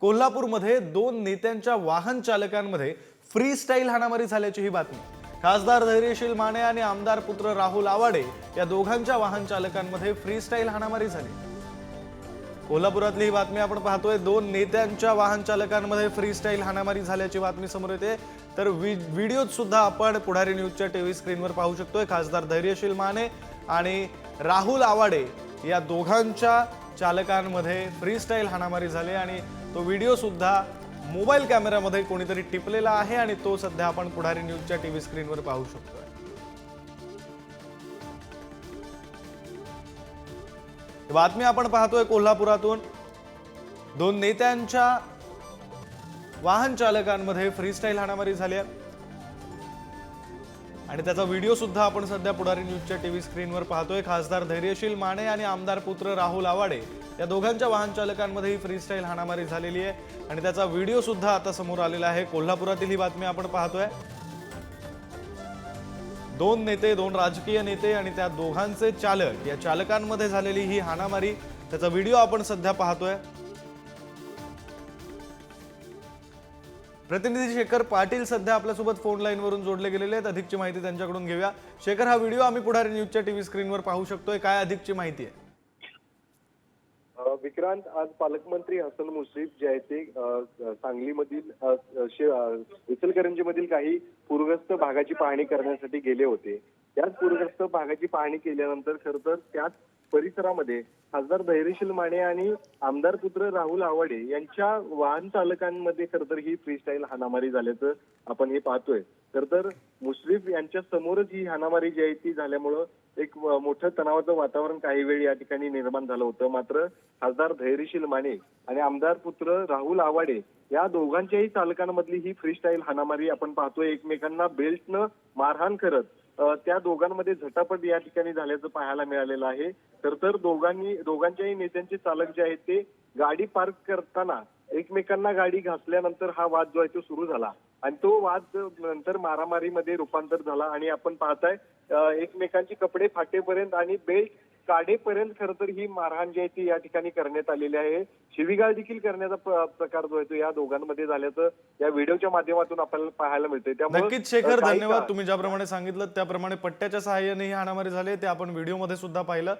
कोल्हापूरमध्ये दोन नेत्यांच्या वाहन चालकांमध्ये फ्री स्टाईल हाणामारी झाल्याची ही बातमी. खासदार धैर्यशील माने आणि आमदार पुत्र राहुल आवाडे या दोघांच्या वाहन चालकांमध्ये फ्री स्टाईल हाणामारी झाली. कोल्हापुरातली ही बातमी आपण पाहतोय. दोन नेत्यांच्या वाहन चालकांमध्ये फ्री स्टाईल हाणामारी झाल्याची बातमी समोर येते. तर वि- व्हिडिओत सुद्धा आपण पुढारी न्यूजच्या टीव्ही स्क्रीनवर पाहू शकतोय. खासदार धैर्यशील माने आणि राहुल आवाडे या दोघांच्या चालकांमध्ये फ्री स्टाईल हाणामारी झाली आणि तो व्हिडिओसुद्धा मोबाईल कॅमेऱ्यामध्ये कोणीतरी टिपलेला आहे आणि तो सध्या आपण पुढारी न्यूजच्या टी व्ही स्क्रीनवर पाहू शकतोय. बातमी आपण पाहतोय कोल्हापुरातून. दोन नेत्यांच्या वाहन चालकांमध्ये फ्रीस्टाईल हाणामारी झाली आहे. आणि त्याचा व्हिडिओ सुद्धा आपण सध्या पुढारी न्यूजच्या टीव्ही स्क्रीनवर पाहतोय. खासदार धैर्यशील माने आणि आमदार पुत्र राहुल आवाडे या दोघांच्या वाहन चालकांमध्येही फ्रीस्टाईल हाणामारी झालेली आहे. आणि त्याचा व्हिडिओ सुद्धा आता समोर आलेला आहे. कोल्हापुरातील ही बातमी आपण पाहतोय. दोन नेते दोन राजकीय नेते आणि त्या दोघांचे चालक या चालकांमध्ये झालेली ही हाणामारी त्याचा व्हिडिओ आपण सध्या पाहतोय. प्रतिनिधी शेखर पाटील सध्या आपल्यासोबत फोन लाईनवरून जोडले गेलेले आहेत. अधिकची माहिती त्यांच्याकडून घेऊया. शेखर हा व्हिडिओ आम्ही पुढारी न्यूजच्या टीव्ही स्क्रीनवर पाहू शकतोय. काय अधिकची माहिती आहे? विक्रांत आज पालकमंत्री हसन मुश्रीफ जे आहेत ते सांगलीमधील अ, मधील इचलकरंजीमधील काही पूरग्रस्त भागाची पाहणी करण्यासाठी गेले होते. त्याच पूरग्रस्त भागाची पाहणी केल्यानंतर खर तर त्याच परिसरामध्ये खासदार धैर्यशील माने आणि आमदार पुत्र राहुल आवाडे यांच्या वाहन चालकांमध्ये खर तर ही फ्रीस्टाईल हाणामारी झाल्याचं आपण हे पाहतोय. खर तर मुश्रीफ यांच्या समोरच ही हाणामारी जी आहे ती झाल्यामुळं एक मोठं तणावाचं वातावरण काही वेळ या ठिकाणी निर्माण झालं होतं. मात्र खासदार धैर्यशील माने आणि आमदार पुत्र राहुल आवाडे या दोघांच्याही चालकांमधली ही फ्रीस्टाईल हाणामारी आपण पाहतोय. एकमेकांना बेल्टनं मारहाण करत त्या दोघांमध्ये झटापट या ठिकाणी झाल्याचं पाहायला मिळालेलं आहे. तर तर दोघांनी दोघांच्याही नेत्यांचे चालक जे आहेत ते गाडी पार्क करताना एकमेकांना गाडी घासल्यानंतर हा वाद जो आहे तो सुरू झाला. आणि तो वाद नंतर मारामारीमध्ये रूपांतर झाला आणि आपण पाहताय एकमेकांची कपडे फाटेपर्यंत आणि बेल्ट काढेपर्यंत खरं तर ही मारहाण जी आहे ती या ठिकाणी करण्यात आलेली आहे. शिवीगाळ देखील करण्याचा प्रकार जो आहे तो या दोघांमध्ये झाल्याचं या व्हिडिओच्या माध्यमातून आपल्याला पाहायला मिळतंय. त्यामुळे नक्कीच शेखर धन्यवाद. तुम्ही ज्याप्रमाणे सांगितलं त्याप्रमाणे पट्ट्याच्या सहाय्याने ही हाणामारी झाली ते आपण व्हिडिओमध्ये सुद्धा पाहिलं.